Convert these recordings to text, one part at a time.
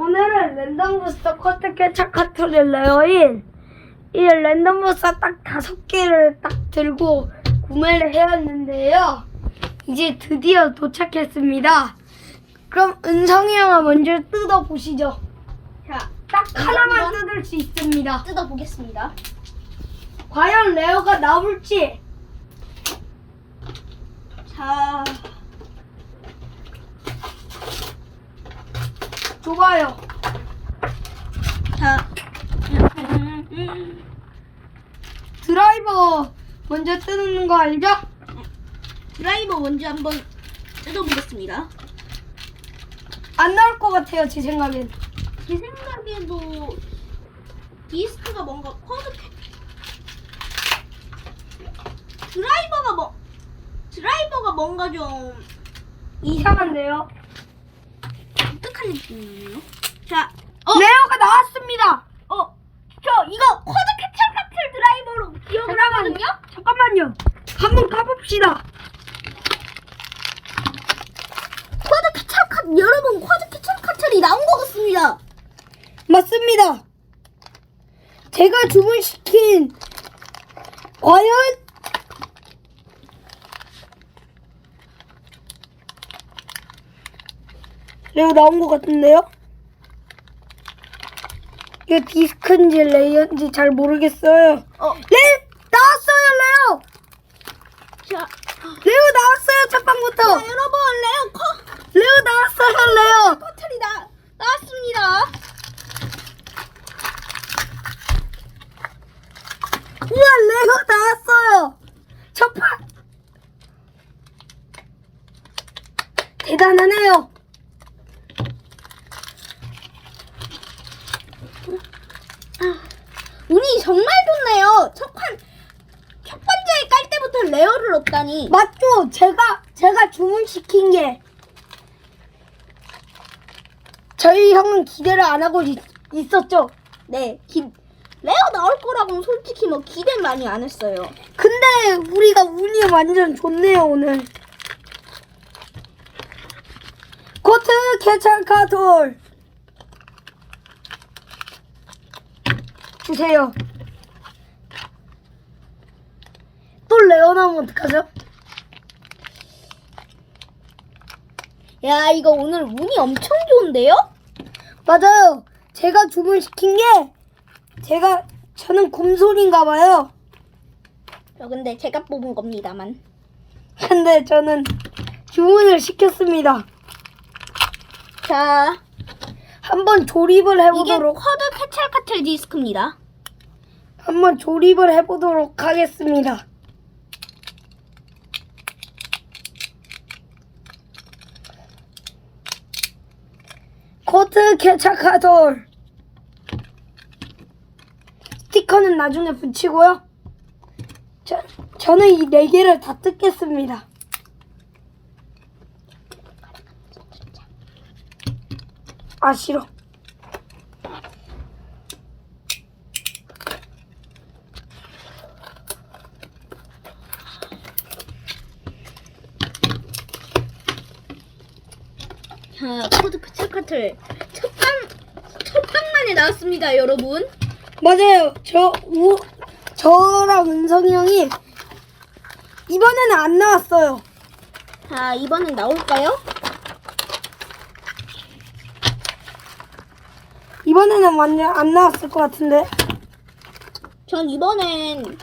오늘은 랜덤 부스터 커트 케찹 카트를 레어인 이 랜덤 부스터 딱 다섯 개를 딱 들고 구매를 해왔는데요. 이제 드디어 도착했습니다. 그럼 은성이 형아 먼저 뜯어보시죠. 자, 딱 하나만 뜯을 수 있습니다. 뜯어보겠습니다. 과연 레어가 나올지 자, 좋아요. 자. 드라이버 먼저 뜯는 거 알죠? 드라이버 먼저 한번 뜯어보겠습니다. 안 나올 것 같아요, 제 생각엔. 제 생각에도 디스크가 뭔가 쿼드 캐- 드라이버가 뭐 드라이버가 뭔가 좀 이상한데요? 독특한 느낌이네요. 자, 어, 레어가 나왔습니다. 어, 저 이거 쿼드 캐찰 카틀 드라이버로 기억을 하거든요. 잠깐만요. 한번 까봅시다. 쿼드 캐찰 카 여러분 쿼드 캐찰 카틀이 나온 것 같습니다. 맞습니다. 제가 주문시킨 과연 레오 나온 것 같은데요? 이거 디스크인지 레이어인지 잘 모르겠어요. 어, 레 나왔어요 레오. 자, 레오 나왔어요 첫 방부터. 자 여러분 레오 커 레오 나왔어요 레오. 커틀이 나 나왔습니다. 우와 레오 나왔어요. 첫 판. 대단하네요. 운이 정말 좋네요. 첫 판, 첫 번째 깔 때부터 맞죠? 제가 제가 주문시킨 게 저희 형은 기대를 안 하고 있, 있었죠. 네, 기, 레어 나올 거라고는 솔직히 뭐 기대 많이 안 했어요. 근데 우리가 운이 완전 좋네요 오늘. 코트 케찬카톨 주세요. 또 레어 나오면 어떡하죠? 야, 이거 오늘 운이 엄청 좋은데요? 맞아요. 제가 주문시킨 게 제가 저는 곰솔인가 봐요. 저 근데 제가 뽑은 겁니다만. 근데 저는 주문을 시켰습니다. 자, 한번 조립을 이게 해보도록 쿼드 캐찰 카텔 디스크입니다. 한번 조립을 해보도록 하겠습니다. 코트 케차카돌 스티커는 나중에 붙이고요. 저, 저는 이 네 개를 다 뜯겠습니다. 아 싫어. 자, 쿼드 캐찰 카텔 첫 방, 첫 방만에 나왔습니다, 여러분. 맞아요. 저 우, 저랑 은성이 형이 이번에는 안 나왔어요. 자, 이번엔 나올까요? 이번에는 완전 안 나왔을 것 같은데 전 이번엔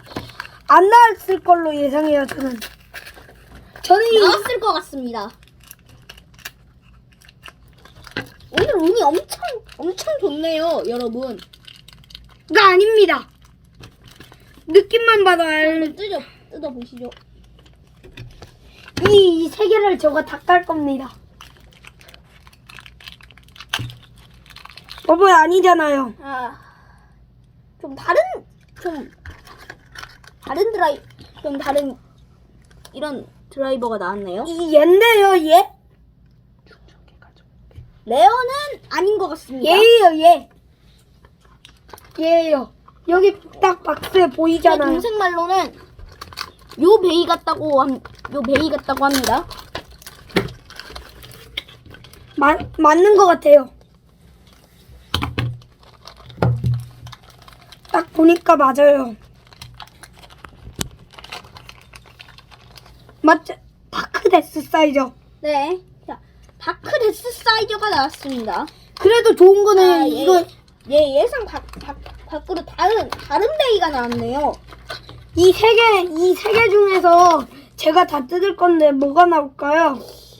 안 나왔을 걸로 예상해요. 저는 저는 이 나왔을 것 같습니다. 오늘 운이 엄청 엄청 좋네요, 여러분. 가 아닙니다. 느낌만 봐도 알. 한번 뜯어 뜯어 보시죠. 이 세 개를 저가 다 깔 겁니다. 여보 아니잖아요. 아, 좀 다른 좀 다른 드라이 좀 다른 이런 드라이버가 나왔네요. 이 얘인데요, 얘? 레어는 아닌 것 같습니다. 얘예요, 얘. 예. 얘예요. 여기 딱 박스에 보이잖아요. 동생 말로는 요 베이 같다고 함, 요 베이 같다고 합니다. 마, 맞는 것 같아요. 딱 보니까 맞아요. 맞죠? 파크데스 사이즈. 네. 자, 다크 데스 사이저가 나왔습니다. 그래도 좋은 거는 아, 예. 이거 예, 예상 밖, 밖, 밖으로 다른, 다른 베이가 나왔네요. 이 세 개, 이 세 개 중에서 제가 다 뜯을 건데 뭐가 나올까요?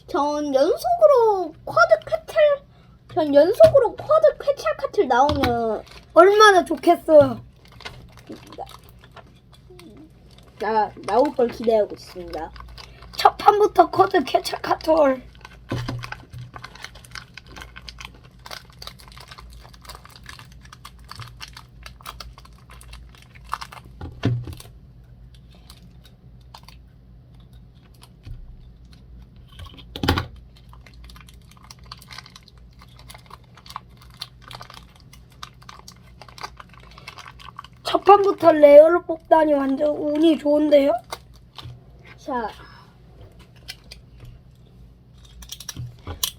전 연속으로 쿼드 캐틀, 전 연속으로 쿼드 캐찰 카틀 나오면, 얼마나 좋겠어요. 나, 나올 걸 기대하고 있습니다. 첫 판부터 코드 캐쳐 카톨. 첫 판부터 레어를 뽑다니 완전 운이 좋은데요? 자,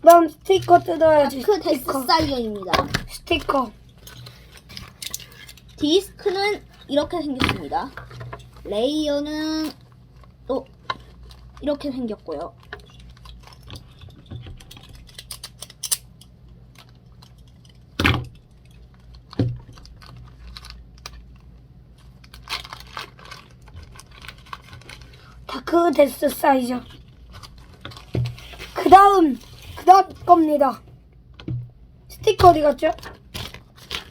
그럼 스티커 뜯어야지. 다크 데스 스티커. 사이저입니다. 스티커. 디스크는 이렇게 생겼습니다. 레이어는 또 이렇게 생겼고요. 다크 데스 사이저. 그 다음, 그 다음 겁니다. 스티커 어디 갔죠?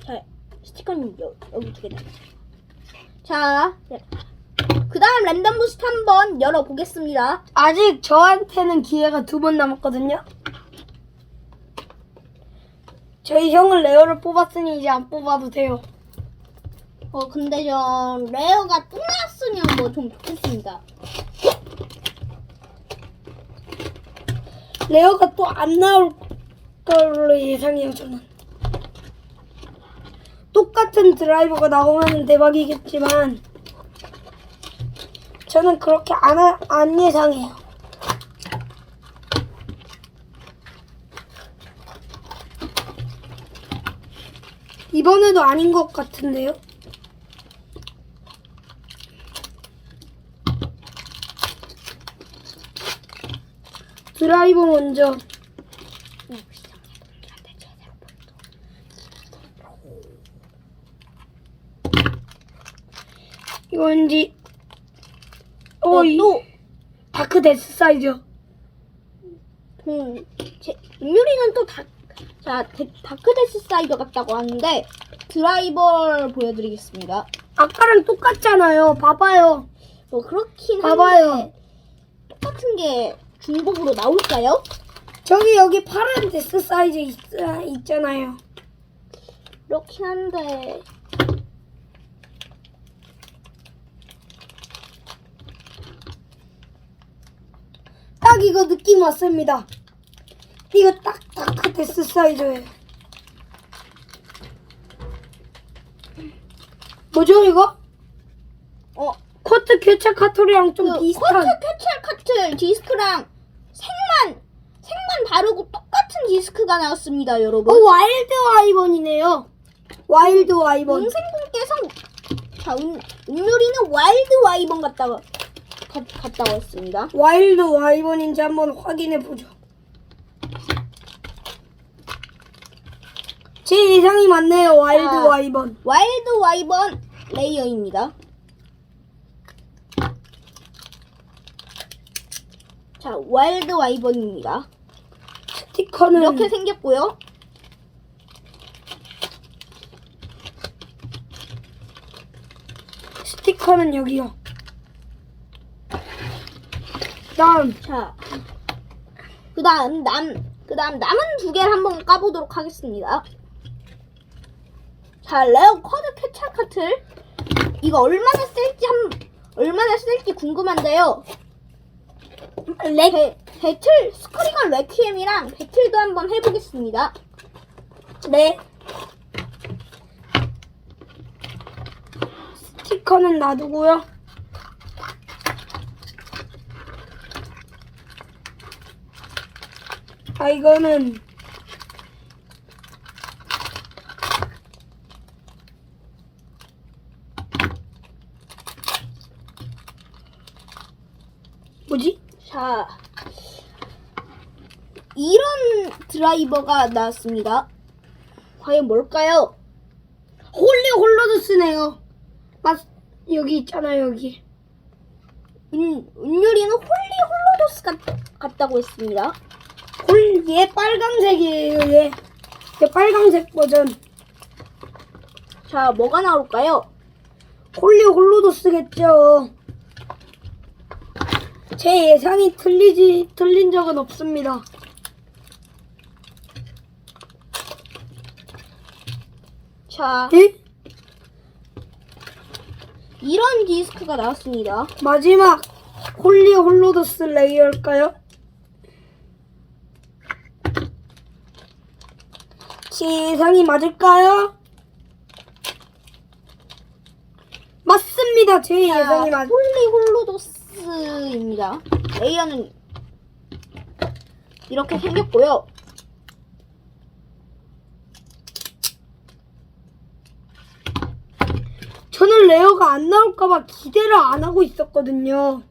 자, 스티커는 여, 여기 두개 남았어요. 자, 그 다음 랜덤 부스트 한번 열어보겠습니다. 아직 저한테는 기회가 두 번 남았거든요. 저희 형은 레어를 뽑았으니 이제 안 뽑아도 돼요. 어, 근데 저 레어가 또 나왔으면 뭐 좀 좋겠습니다. 레어가 또 안 나올 걸로 예상해요, 저는. 똑같은 드라이버가 나오면 대박이겠지만, 저는 그렇게 안, 하- 안 예상해요. 이번에도 아닌 것 같은데요? 드라이버 먼저. 이거 왠지 어, 이 또 다크 데스 사이저 음, 제, 음유리는 또 다, 자, 데, 다크데스 사이더 같다고 하는데 드라이버 보여드리겠습니다. 아까랑 똑같잖아요 봐봐요 뭐 그렇긴 한데 봐봐요. 똑같은 게 중복으로 나올까요? 저기 여기 파란 데스 사이저 있, 있잖아요. 그렇긴 한데. 딱 이거 느낌 왔습니다. 이거 딱 다크 데스 사이저예요 뭐죠 이거? 어, 코트 교체 카토리랑 좀 그 비슷한. 커트 캐찰 카트 디스크랑 색만 색만 다르고 똑같은 디스크가 나왔습니다, 어, 여러분. 와일드 와이번이네요 와일드 와이번 동생분께서 자, 음, 음유리는 와일드 와이번 같다고 같, 같다고 했습니다. 와일드 와이번인지 한번 확인해 보죠. 제 예상이 맞네요. 와일드 아. 와이번. 와일드 와이번 레이어입니다. 자, 와일드 와이번입니다. 스티커는 이렇게 생겼고요. 스티커는 여기요. 다음 자, 그다음 남 그다음 남은 두 개를 한번 까보도록 하겠습니다. 자, 레어 쿼드 캐찰 카틀 이거 얼마나 쓸지 한 얼마나 쓸지 궁금한데요. 렉 배틀 스크리걸 레퀴엠이랑 배틀도 한번 해보겠습니다. 네. 스티커는 놔두고요. 아 이거는 뭐지? 자, 이런 드라이버가 나왔습니다. 과연 뭘까요? 홀리 홀로드스네요. 맞 여기 있잖아요 여기. 은, 은유리는 홀리 홀로도스 같, 같다고 했습니다. 홀 얘 빨강색이에요 얘. 얘 빨강색 버전. 자, 뭐가 나올까요? 홀리 홀로도스겠죠. 제 예상이 틀리지 틀린 적은 없습니다. 자, 에? 이런 디스크가 나왔습니다. 마지막 홀리 홀로도스 레이어일까요? 제 예상이 맞을까요? 맞습니다. 제 자, 예상이 맞. 홀리 홀로도스 입니다. 레이어는 이렇게 생겼고요. 저는 레어가 안 나올까봐 기대를 안 하고 있었거든요.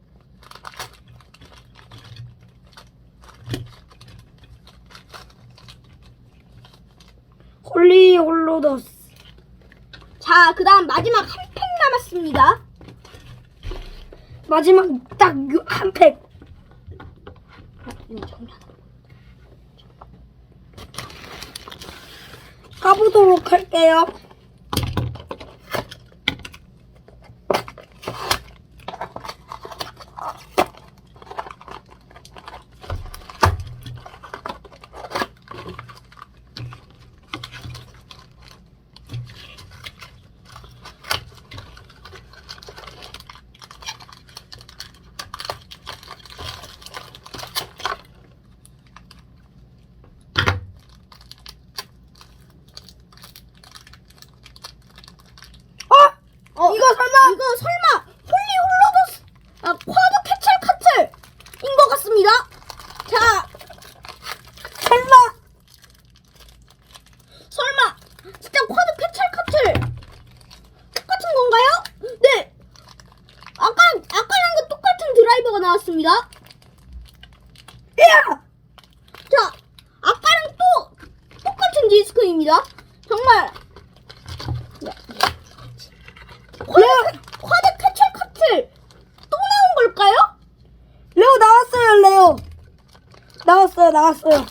홀리 홀로더스. 자, 그 다음 마지막 한 팩 남았습니다. 마지막 딱한 팩. 까보도록 할게요. 어? 어, 이거 설마? 이거 설마 홀리 홀로도스 아 쿼드 캐찰 카틀인 것 같습니다. 자, 설마? 설마 진짜 쿼드 캐찰 카틀 똑같은 건가요? 네. 아까 아까랑 그 똑같은 드라이버가 나왔습니다. 야! 자, 아까랑 또 똑같은 디스크입니다. 정말 네. 쿼드, 쿼드 캐찰 카틀 또 나온 걸까요? 레오 나왔어요, 레오. 나왔어요, 나왔어요.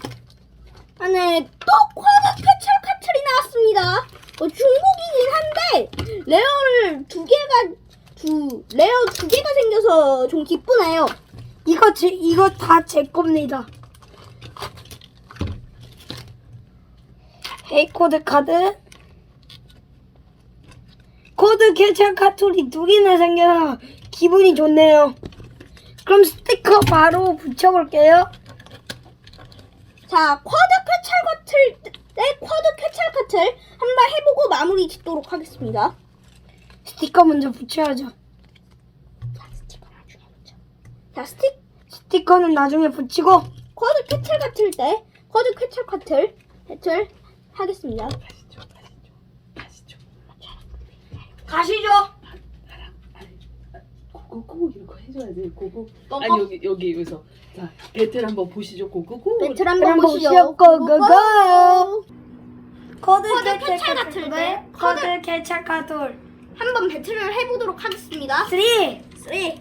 안에 또 쿼드 캐찰 카틀이 나왔습니다. 어, 중국이긴 한데 레어를 두 개가 두 레어 두 개가 생겨서 좀 기쁘네요. 이거 제 이거 다 제 겁니다. 헤이코드 카드. 코드 캐찰 카톨이 두 개나 생겨서 기분이 좋네요. 그럼 스티커 바로 붙여볼게요. 자, 쿼드 캐찰 카틀 네, 쿼드 캐찰 카틀 한번 해보고 마무리 짓도록 하겠습니다. 스티커 먼저 붙여야죠. 자, 스티커 나중에 붙여. 자, 스틱 스티커는 나중에 붙이고 쿼드 캐찰 카틀 때 쿼드 캐찰 카틀 캐틀 하겠습니다. 가시죠, 가시죠, 가시죠. 가시죠. 고고고 이거 해줘야지. 고고. 아 여기 여기 여기서 자 배틀 한번 보시죠. 고고고. 배틀 한번 보시죠. 고고고. 거들 개찰 같은데? 거들 개찰 가돌. 한번 배틀을 해보도록 하겠습니다. 3, 3,